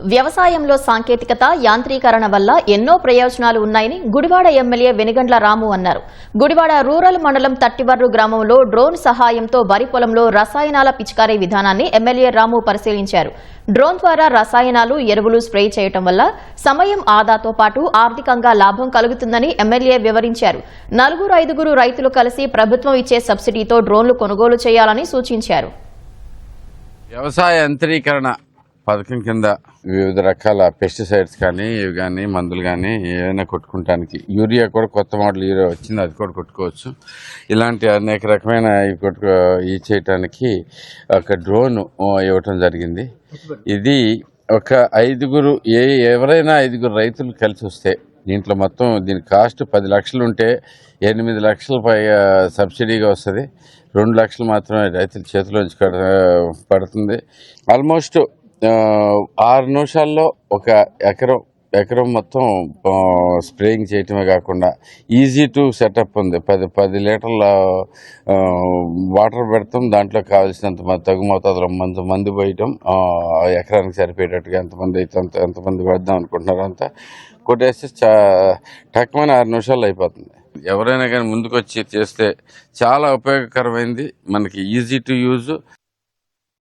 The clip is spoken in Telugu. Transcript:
వ్యవసాయంలో సాంకేతికత యాంత్రీకరణ వల్ల ఎన్నో ప్రయోజనాలు ఉన్నాయని గుడివాడ ఎమ్మెల్యే వెనుగండ్ల రాము అన్నారు. గుడివాడ రూరల్ మండలం తట్టివర్రు గ్రామంలో డ్రోన్ సహాయంతో వరి పొలంలో రసాయనాల పిచికారీ విధానాన్ని ఎమ్మెల్యే రాము పరిశీలించారు. డ్రోన్ ద్వారా రసాయనాలు ఎరువులు స్ప్రే చేయటం వల్ల సమయం ఆదాతో పాటు ఆర్థికంగా లాభం కలుగుతుందని ఎమ్మెల్యే వివరించారు. నలుగురు ఐదుగురు రైతులు కలిసి ప్రభుత్వం ఇచ్చే సబ్సిడీతో డ్రోన్లు కొనుగోలు చేయాలని సూచించారు. వ్యవసాయ యంత్రీకరణ పథకం కింద వివిధ రకాల పెస్టిసైడ్స్ కానీ ఇవి కానీ మందులు కానీ ఏమైనా కొట్టుకుంటానికి యూరియా కూడా కొత్త మోడల్ యూరియా వచ్చింది అది కూడా కొట్టుకోవచ్చు. ఇలాంటి అనేక రకమైన ఇవి కొట్టుకో ఇవి చేయటానికి ఒక డ్రోన్ ఇవ్వటం జరిగింది. ఇది ఒక ఐదుగురు ఏ ఎవరైనా ఐదుగురు రైతులు కలిసి వస్తే దీంట్లో మొత్తం దీని కాస్ట్ పది లక్షలు ఉంటే ఎనిమిది లక్షల పైగా సబ్సిడీగా వస్తుంది. రెండు లక్షలు మాత్రమే రైతుల చేతిలోంచి పడుతుంది. ఆల్మోస్ట్ ఆరు నిమిషాల్లో ఒక ఎకరం ఎకరం మొత్తం స్ప్రేయింగ్ చేయటమే కాకుండా ఈజీ టు సెటప్ ఉంది. పది పది లీటర్ల వాటర్ పెడతాం. దాంట్లో కావాల్సినంత తగు మోతాదులో మందు మందు పోయటం ఎకరానికి సరిపోయేటట్టుగా ఎంతమంది అయితే అంత ఎంతమంది పెడదాం అనుకుంటున్నారో అంతా కొట్టేస్తే చా టక్మని ఆరు నిమిషాలు అయిపోతుంది. ఎవరైనా కానీ ముందుకు వచ్చి చేస్తే చాలా ఉపయోగకరమైంది. మనకి ఈజీ టు యూజ్.